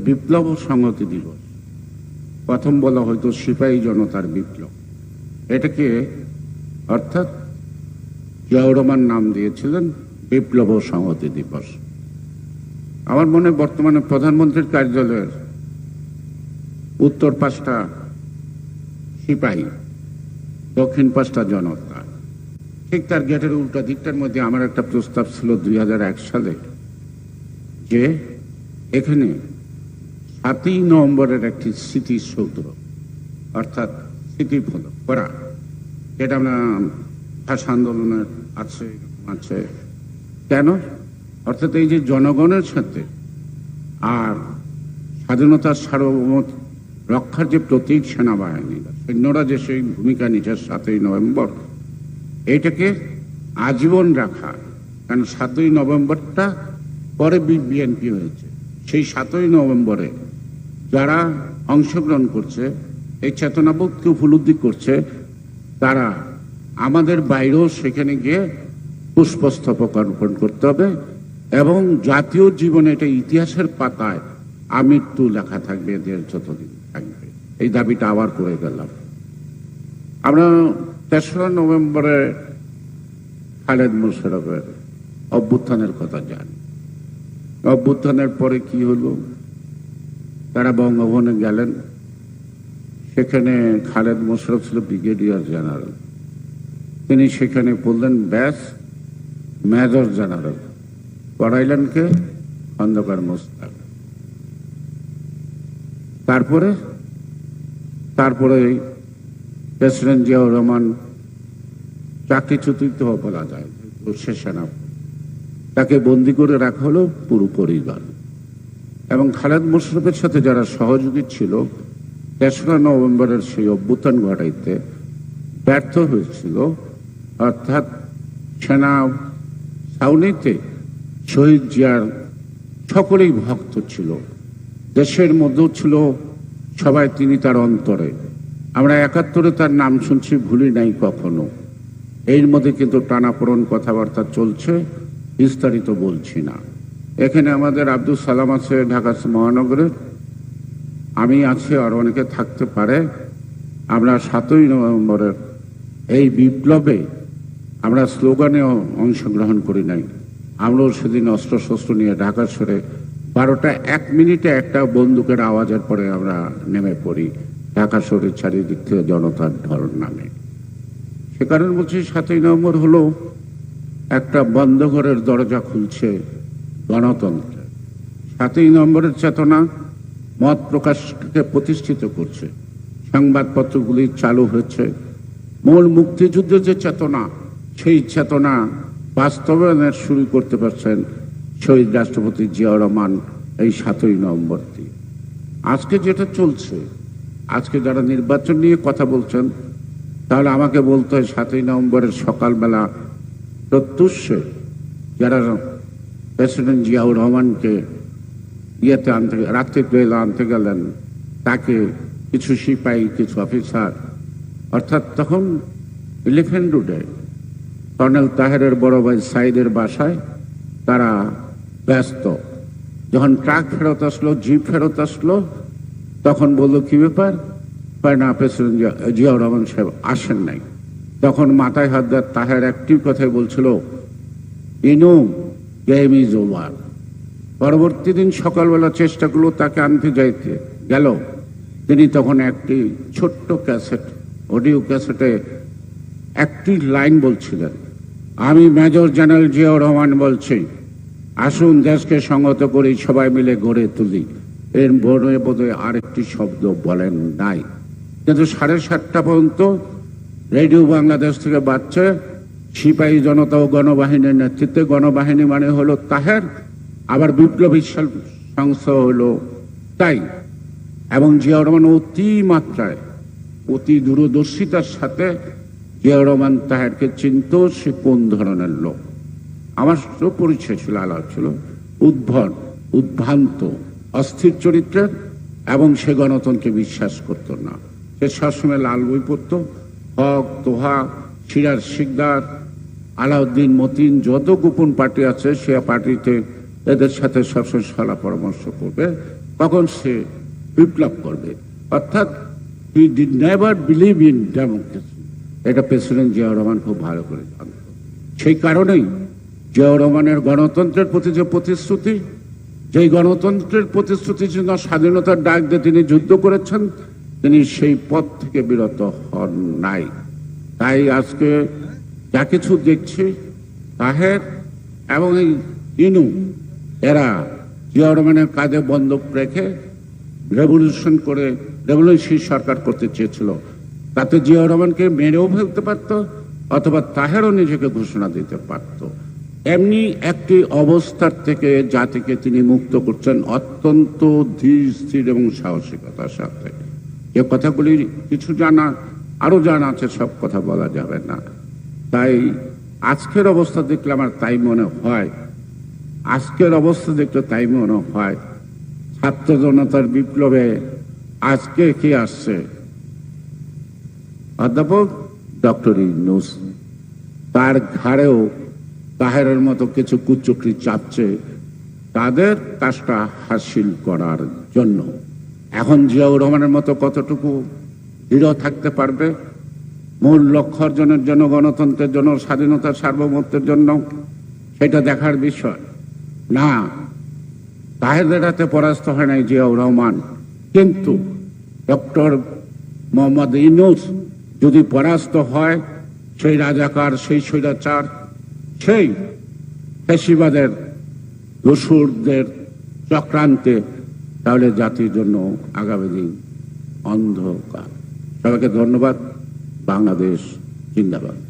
বিপ্লব সংহতি দিবস প্রথম বলা হয়তো সিপাহী জনতার বিপ্লব। এটাকে অর্থাৎ জিয়াউর নাম দিয়েছিলেন বিপ্লব সংহতি দিবস। আমার মনে বর্তমানে প্রধানমন্ত্রীর কার্যালয়ের উত্তর পাঁচটা সিপাহী, দক্ষিণ পাঁচটা জনতা। ঠিক তার গেটের উল্টা দিকটার মধ্যে আমার একটা প্রস্তাব ছিল দুই হাজার এক সালে যে এখানে সাতই নভেম্বরের একটি স্মৃতিসৌধ অর্থাৎ স্মৃতিফলক করা। এটা আমরা ভাষা আন্দোলনের আছে আছে। কেন? অর্থাৎ এই যে জনগণের সাথে আর স্বাধীনতার সার্বভৌমত রক্ষার যে প্রতীক সেনাবাহিনী সৈন্যরা যে সেই ভূমিকা নিচ্ছে সাতই নভেম্বর এইটাকে আজীবন রাখা, কারণ সাতই নভেম্বরটা পরে বিএনপি হয়েছে। সেই সাতই নভেম্বরে যারা অংশগ্রহণ করছে, এই চেতনাবোধকে উপলব্ধি করছে, তারা আমাদের বাইরেও সেখানে গিয়ে পুষ্পস্তবক অর্পণ করতে হবে এবং জাতীয় জীবনে এটা ইতিহাসের পাতায় আমৃত্যু লেখা থাকবে এদের যতদিন থাকবে। এই দাবিটা আবার করে গেলাম। আমরা তেসরা নভেম্বরে খালেদ মুশারফের অভ্যুত্থানের কথা জানি। অভ্যুত্থানের পরে কি হলো? তারা বঙ্গভবনে গেলেন। সেখানে খালেদ মোশারফ ছিল ব্রিগেডিয়ার জেনারেল। তিনি সেখানে বললেন, ব্যাস, মেজর জেনারেল, পড়াইলেন কে? খন্দকার মোস্তাক। তারপরে তারপরে প্রেসিডেন্ট জিয়াউর রহমান চাকরিচ্যুত বলা যায় সে সেনাপতি তাকে বন্দি করে রাখা হলো পুরো পরিবার। এবং খালেদ মোশরফের সাথে যারা সহযোগী ছিল, তেসরা নভেম্বরের সেই অভ্যুত্থান ঘটাইতে ব্যর্থ হয়েছিল। অর্থাৎ সেনা ছাউনিতে শহীদ জিয়ার সকলেই ভক্ত ছিল। দেশের মধ্যেও ছিল সবাই, তিনি তার অন্তরে। আমরা একাত্তরে তার নাম শুনছি, ভুলি নাই কখনো। এর মধ্যে কিন্তু টানাপোড়ন কথাবার্তা চলছে, বিস্তারিত বলছি না। এখানে আমাদের আব্দুল সালাম আছে ঢাকা মহানগরের আমি আছি আর অনেকে থাকতে পারে। আমরা সাতই নভেম্বরের এই বিপ্লবে আমরা স্লোগানেও অংশগ্রহণ করি নাই। আমরাও সেদিন অস্ত্র শস্ত্র নিয়ে ঢাকা সরে বারোটা এক মিনিটে একটা বন্দুকের আওয়াজের পরে আমরা নেমে পড়ি। ঢাকা শহরের চারিদিক থেকে জনতার ঢল নামে। সে কারণে বলছি সাতই নভেম্বর হলো একটা বন্ধ ঘরের দরজা খুলছে। গণতন্ত্রে সাতই নম্বরের চেতনা মত প্রকাশকে প্রতিষ্ঠিত করছে। সংবাদপত্রগুলি চালু হয়েছে। মূল মুক্তিযুদ্ধের যে চেতনা, সেই চেতনা বাস্তবায়নের শুরু করতে পারছেন শহীদ রাষ্ট্রপতি জিয়াউর রহমান এই সাতই নভেম্বর দিয়ে আজকে যেটা চলছে, আজকে যারা নির্বাচন নিয়ে কথা বলছেন তাহলে আমাকে বলতে হয় সাতই নভেম্বরের সকালবেলা প্রত্যুষে যারা প্রেসিডেন্ট জিয়াউর রহমানকে ইয়েতে আনতে রাত্রিবেলা আনতে গেলেন তাকে কিছু সিপাহী কিছু অফিসার অর্থাৎ তখন ইলিফেন্ট রোডে কর্নেল তাহেরের বড় ভাই সাইদের বাসায় তারা ব্যস্ত যখন ট্রাক ফেরত আসলো জিপ ফেরত আসলো তখন বলল কি ব্যাপার না প্রেসিডেন্ট জিয়া- জিয়াউর রহমান সাহেব আসেন নাই তখন মাথায় হাত দেওয়ার তাহের একটি কথাই বলছিল ইনু ইজ ওভার পরবর্তী দিন সকালবেলা চেষ্টা করল তাকে আনতে যাইতে গেল। তিনি তখন একটি ছোট্ট ক্যাসেট, অডিও ক্যাসেটে একটি লাইন বলছিলেন, আমি মেজর জেনারেল জিয়াউর রহমান বলছি, আসুন দেশকে সংগত করি, সবাই মিলে গড়ে তুলি। এর বনে বোধহয় আরেকটি শব্দ বলেন নাই। কিন্তু সাড়ে সাতটা পর্যন্ত রেডিও বাংলাদেশ থেকে বাচ্চা সিপাহী জনতা ও গণবাহিনীর নেতৃত্বে, গণবাহিনী মানে হলো তাহের, আবার বিপ্লবী সংস্থা হলো তাই। এবং জিয়াউর রহমান অতি মাত্রায়, অতি দূরদর্শিতার সাথে জিয়াউর রহমান তাহেরকে চিনত, সে কোন ধরনের লোক? আমার তো পরিচয় ছিল, আলাপ ছিল, উদ্ভট, উদ্ভ্রান্ত, অস্থির চরিত্রের, এবং সে গণতন্ত্রে বিশ্বাস করত না। সে সবসময় লাল বই পড়ত, হক, তোহা সিরাজ শিকদার, আলাউদ্দিন মতিন, যত গোপন পার্টি আছে, সে পার্টিতে এদের সাথে সবসময় সলা পরামর্শ করবে। তখন সে বিপ্লব করবে? অর্থাৎ he did never believe in democracy এটা প্রেসিডেন্ট জিয়াউর রহমান খুব ভালো করে জানত। সেই কারণেই জিয়াউর রহমানের গণতন্ত্রের প্রতি যে প্রতিশ্রুতি, যেই গণতন্ত্রের প্রতিশ্রুতির জন্য স্বাধীনতার ডাক দিয়ে তিনি যুদ্ধ করেছেন, তিনি সেই পথ থেকে বিরত হন নাই। তাই আজকে যা কিছু দেখছি, তাহের এবং এই ইনু, এরা জিয়া রহমানের কাজে বন্ধক রেখে রেভলিউশন করে রেভলিউশন সরকার করতে চেয়েছিল। তাতে জিয়া রহমানকে মেরেও ফেলতে পারত, অথবা তাহেরও নিজেকে ঘোষণা দিতে পারত। এমনি একটি অবস্থার থেকে জাতিকে তিনি মুক্ত করছেন অত্যন্ত ধীর, স্থির এবং সাহসিকতার সাথে। এ কথাগুলি কিছু জানা আরও জানা আছে, সব কথা বলা যাবে না। তাই আজকের অবস্থা দেখলে আমার তাই মনে হয়। আজকের অবস্থা দেখলে তাই মনে হয়। ছাত্র জনতার বিপ্লবে আজকে কি আসছে? অধ্যাপক ডক্টর ইউনুস, তার ঘাড়েও তাহেরের মতো কিছু কুচক্রি চাপছে তাদের কাজটা হাসিল করার জন্য। এখন জিয়াউর রহমানের মতো কতটুকু দৃঢ় থাকতে পারবে। মূল লক্ষ্য অর্জনের জন্য, গণতন্ত্রের জন্য, স্বাধীনতার সার্বভৌমত্বের জন্য, সেটা দেখার বিষয়। না, তাহেদের হাতে পরাস্ত হয় নাই জিয়াউর রহমান। কিন্তু ডক্টর মোহাম্মদ ইনুস যদি পরাস্ত হয়, সেই রাজাকার, সেই স্বৈরাচার, সেই ফেসিবাদের দস্যুরদের চক্রান্তে, তাহলে জাতির জন্য আগামী দিন অন্ধকার। সবাইকে ধন্যবাদ। বাংলাদেশ জিন্দাবাদ।